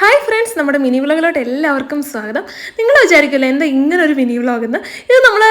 Hi friends നമ്മുടെ mini വ്ളോഗിലോട്ട് എല്ലാവർക്കും സ്വാഗതം. നിങ്ങൾ വിചാരിക്കില്ല എന്താ ഇങ്ങനെ ഒരു മിനി വ്ളോഗ് എന്ന് ഇത് നമ്മൾ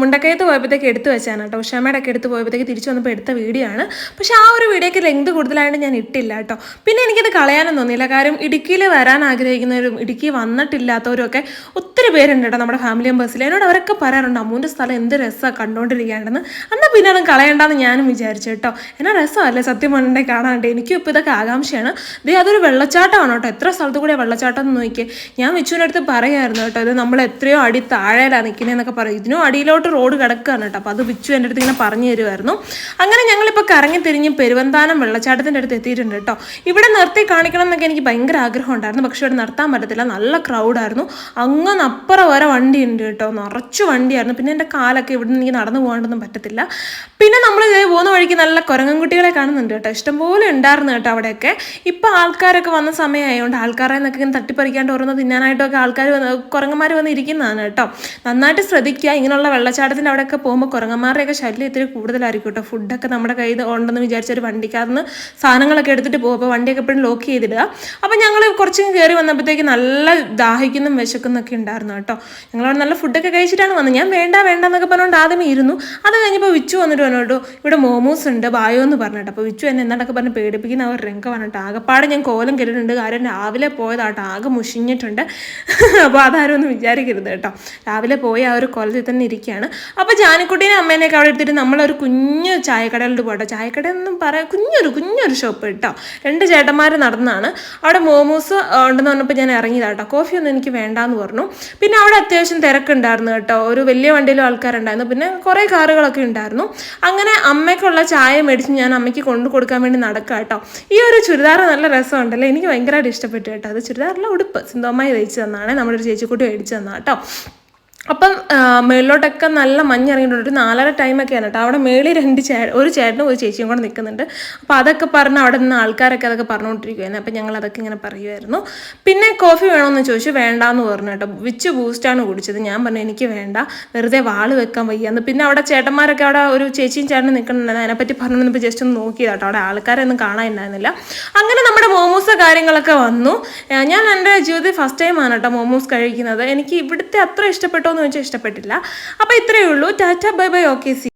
മുണ്ടക്കയത്ത് പോയപ്പോഴത്തേക്ക് എടുത്തു വെച്ചാണ് കേട്ടോ. ഉഷാമയുടെ ഒക്കെ എടുത്ത് പോയപ്പോഴത്തേക്ക് തിരിച്ചു വന്നപ്പോൾ എടുത്ത വീഡിയോ ആണ്. പക്ഷേ ആ ഒരു വീഡിയോയ്ക്ക് ലെങ്ത് കൂടുതലായിട്ട് ഞാൻ ഇട്ടില്ല കേട്ടോ. പിന്നെ എനിക്കത് കളയാനും തോന്നിയില്ല. കാര്യം ഇടുക്കിയിൽ വരാൻ ആഗ്രഹിക്കുന്നവരും ഇടുക്കി വന്നിട്ടില്ലാത്തവരും ഒക്കെ ഒത്തിരി പേരുണ്ട് കേട്ടോ നമ്മുടെ ഫാമിലി മെമ്പേഴ്സിൽ എന്നോട് അവരൊക്കെ പറയാറുണ്ട് അമ്മൂന്റെ സ്ഥലം എന്ത് രസമാണ് കണ്ടുകൊണ്ടിരിക്കുകയാണെന്ന് എന്നാൽ പിന്നെ അതും കളയണ്ടെന്ന് ഞാനും വിചാരിച്ചു കേട്ടോ. എന്നാൽ രസമല്ലേ സത്യം പറഞ്ഞിട്ടുണ്ടെങ്കിൽ കാണാണ്ട് എനിക്കും ഇപ്പോൾ ഇതൊക്കെ ആകാംക്ഷയാണ്. ദേ അതൊരു വെള്ളച്ചാട്ടമാണ് കേട്ടോ. എത്ര സ്ഥലത്ത് കൂടെ വെള്ളച്ചാട്ടം നോക്കിയേ. ഞാൻ വിച്ചുവിന്റെ അടുത്ത് പറയായിരുന്നു കേട്ടോ ഇത് നമ്മൾ എത്രയോ അടി താഴെയാണ് നിൽക്കുന്നതെന്നൊക്കെ പറയും. ഇതിനും അടിയിലോട്ട് റോഡ് കിടക്കുകയാണ് കേട്ടോ അപ്പോൾ അത് വിച്ചു എന്റെ അടുത്ത് ഇങ്ങനെ പറഞ്ഞു തരുമായിരുന്നു അങ്ങനെ ഞങ്ങളിപ്പോൾ കറങ്ങി തിരിഞ്ഞ് പെരുവന്താനം വെള്ളച്ചാട്ടത്തിന്റെ അടുത്ത് എത്തിയിട്ടുണ്ട് കേട്ടോ. ഇവിടെ നിർത്തി കാണിക്കണം എന്നൊക്കെ എനിക്ക് ഭയങ്കര ആഗ്രഹം ഉണ്ടായിരുന്നു പക്ഷേ ഇവിടെ നിർത്താൻ പറ്റത്തില്ല നല്ല ക്രൗഡായിരുന്നു അങ്ങ് അപ്പുറം വരെ വണ്ടി ഉണ്ട് കേട്ടോ നിറച്ചു വണ്ടിയായിരുന്നു. പിന്നെ എന്റെ കാലൊക്കെ ഇവിടെ നിന്ന് എനിക്ക് നടന്നു പോകാണ്ടൊന്നും പറ്റത്തില്ല. പിന്നെ നമ്മൾ പോകുന്ന വഴിക്ക് നല്ല കുരങ്ങൻകുട്ടികളെ കാണുന്നുണ്ട് കേട്ടോ ഇഷ്ടംപോലെ ഉണ്ടായിരുന്നു കേട്ടോ അവിടെയൊക്കെ. ഇപ്പോൾ ആൾക്കാരൊക്കെ വന്ന സമയമായതുകൊണ്ട് ആൾക്കാരെ നിന്നൊക്കെ ഇങ്ങനെ തട്ടിപ്പറിക്കാണ്ട് ഓരോന്ന് തിന്നാനായിട്ടൊക്കെ ആൾക്കാർ വന്ന് കുരങ്ങന്മാർ വന്ന് ഇരിക്കുന്നതാണ് കേട്ടോ. നന്നായിട്ട് ശ്രദ്ധിക്കുക ഇങ്ങനെയുള്ള വെള്ളച്ചാട്ടത്തിന്റെ അവിടെയൊക്കെ പോകുമ്പോൾ കുരങ്ങന്മാരുടെയൊക്കെ ശല്യം ഇത്തിരി കൂടുതലായിരിക്കും കേട്ടോ. ഫുഡൊക്കെ നമ്മുടെ കയ്യിൽ ഉണ്ടെന്ന് വിചാരിച്ച ഒരു വണ്ടിക്കകത്ത് സാധനങ്ങളൊക്കെ എടുത്തിട്ട് പോകും. അപ്പോൾ വണ്ടിയൊക്കെ എപ്പോഴും ലോക്ക് ചെയ്തിടുക. അപ്പോൾ ഞങ്ങൾ കുറച്ചും കയറി വന്നപ്പോഴത്തേക്ക് നല്ല ദാഹിക്കുന്നതും വിശക്കുന്നൊക്കെ ഉണ്ടായിരുന്നു കേട്ടോ. ഞങ്ങളവിടെ നല്ല ഫുഡൊക്കെ കഴിച്ചിട്ടാണ് വന്നത്. ഞാൻ വേണ്ട വേണ്ട എന്നൊക്കെ പറഞ്ഞുകൊണ്ട് ആദ്യമേ ഇരുന്നു. അത് കഴിഞ്ഞപ്പോൾ വിച്ചു വന്നിട്ട് പറഞ്ഞു ഇവിടെ മോമോസ് ഉണ്ട് ബായോ എന്ന് പറഞ്ഞിട്ട്. അപ്പോൾ വിച്ചു എന്നെ എന്നാണ്ടൊക്കെ പറഞ്ഞ് പേടിപ്പിക്കുന്ന അവർ രംഗമാണ് കേട്ടോ. ആകെപ്പാടെ ഞാൻ കോലം കെട്ടിട്ടുണ്ട് കാര്യം രാവിലെ പോയതാട്ടോ ആകെ മുഷിഞ്ഞിട്ടുണ്ട്. അപ്പോൾ അതാരും ഒന്നും വിചാരിക്കരുത് കേട്ടോ. രാവിലെ പോയി ആ ഒരു കൊലത്തിൽ തന്നെ ഇരിക്കുകയാണ്. അപ്പോൾ ജാനിക്കുട്ടീനെ അമ്മേനെയൊക്കെ അവിടെ എടുത്തിട്ട് നമ്മളൊരു കുഞ്ഞു ചായക്കടയിലോട്ട് പോകട്ടോ ചായക്കട എന്നും പറയാം കുഞ്ഞൊരു കുഞ്ഞൊരു ഷോപ്പ് കേട്ടോ. രണ്ട് ചേട്ടന്മാർ നടന്നാണ്. അവിടെ മോമോസ് ഉണ്ടെന്ന് പറഞ്ഞപ്പോൾ ഞാൻ ഇറങ്ങിയതാട്ടോ കോഫി ഒന്നും എനിക്ക് വേണ്ടാന്ന് പറഞ്ഞു. പിന്നെ അവിടെ അത്യാവശ്യം തിരക്കുണ്ടായിരുന്നു കേട്ടോ. ഒരു വലിയ വണ്ടിയിലും ആൾക്കാരുണ്ടായിരുന്നു. പിന്നെ കുറേ കാറുകളൊക്കെ ഉണ്ടായിരുന്നു. അങ്ങനെ അമ്മയ്ക്കുള്ള ചായ മേടിച്ച് ഞാൻ അമ്മയ്ക്ക് കൊണ്ടു കൊടുക്കാൻ വേണ്ടി നടക്കാം കേട്ടോ. ഈ ഒരു ചുരിദാർ നല്ല രസമുണ്ടല്ലോ? എനിക്ക് ഭയങ്കരമായിട്ട് ഇഷ്ടപ്പെട്ടു. കേട്ടോ. അത് ചുരിദാറിലെ ഉടുപ്പ്. സ്വന്തമായി തയ്ച്ചു തന്നാണ്. നമ്മുടെ ഒരു ചേച്ചിക്കുട്ടി മേടിച്ചു തന്നാ കേട്ടോ. അപ്പം മേളിലോട്ടൊക്കെ നല്ല മഞ്ഞ് ഇറങ്ങിയിട്ടുണ്ട് ഒരു നാലര ടൈമൊക്കെയാണ് കേട്ടോ. അവിടെ മേളിൽ രണ്ട് ചേ ഒരു ചേട്ടനും ഒരു ചേച്ചിയും കൂടെ നിൽക്കുന്നുണ്ട്. അപ്പോൾ അതൊക്കെ പറഞ്ഞ് അവിടെ നിന്ന് ആൾക്കാരൊക്കെ അതൊക്കെ പറഞ്ഞുകൊണ്ടിരിക്കുകയായിരുന്നു അപ്പം ഞങ്ങൾ അതൊക്കെ ഇങ്ങനെ പറയുമായിരുന്നു പിന്നെ കോഫി വേണമെന്ന് ചോദിച്ചു. വേണ്ടാന്ന് പറഞ്ഞു കേട്ടോ. വിച്ച് ബൂസ്റ്റാണ് കുടിച്ചത്. ഞാൻ പറഞ്ഞു എനിക്ക് വേണ്ട. വെറുതെ വാൾ വെക്കാൻ വയ്യാന്ന്. പിന്നെ അവിടെ ചേട്ടന്മാരൊക്കെ അവിടെ ഒരു ചേച്ചിയും ചേട്ടനും നിൽക്കുന്നുണ്ടായിരുന്നു. അതിനെപ്പറ്റി പറഞ്ഞപ്പോൾ ജസ്റ്റ് ഒന്ന് നോക്കിയതാട്ടോ അവിടെ ആൾക്കാരൊന്നും കാണാനുണ്ടായിരുന്നില്ല. അങ്ങനെ നമ്മുടെ മോമോസ് കാര്യങ്ങളൊക്കെ വന്നു. ഞാൻ എന്റെ ജീവിതത്തിൽ ഫസ്റ്റ് ടൈമാണ് കേട്ടോ മോമോസ് കഴിക്കുന്നത്. എനിക്ക് ഇവിടുത്തെ അത്ര ഇഷ്ടപ്പെട്ടോ വെച്ചാൽ ഇഷ്ടപ്പെട്ടില്ല. അപ്പോൾ ഇത്രയേ ഉള്ളൂ. Tata bye bye okay see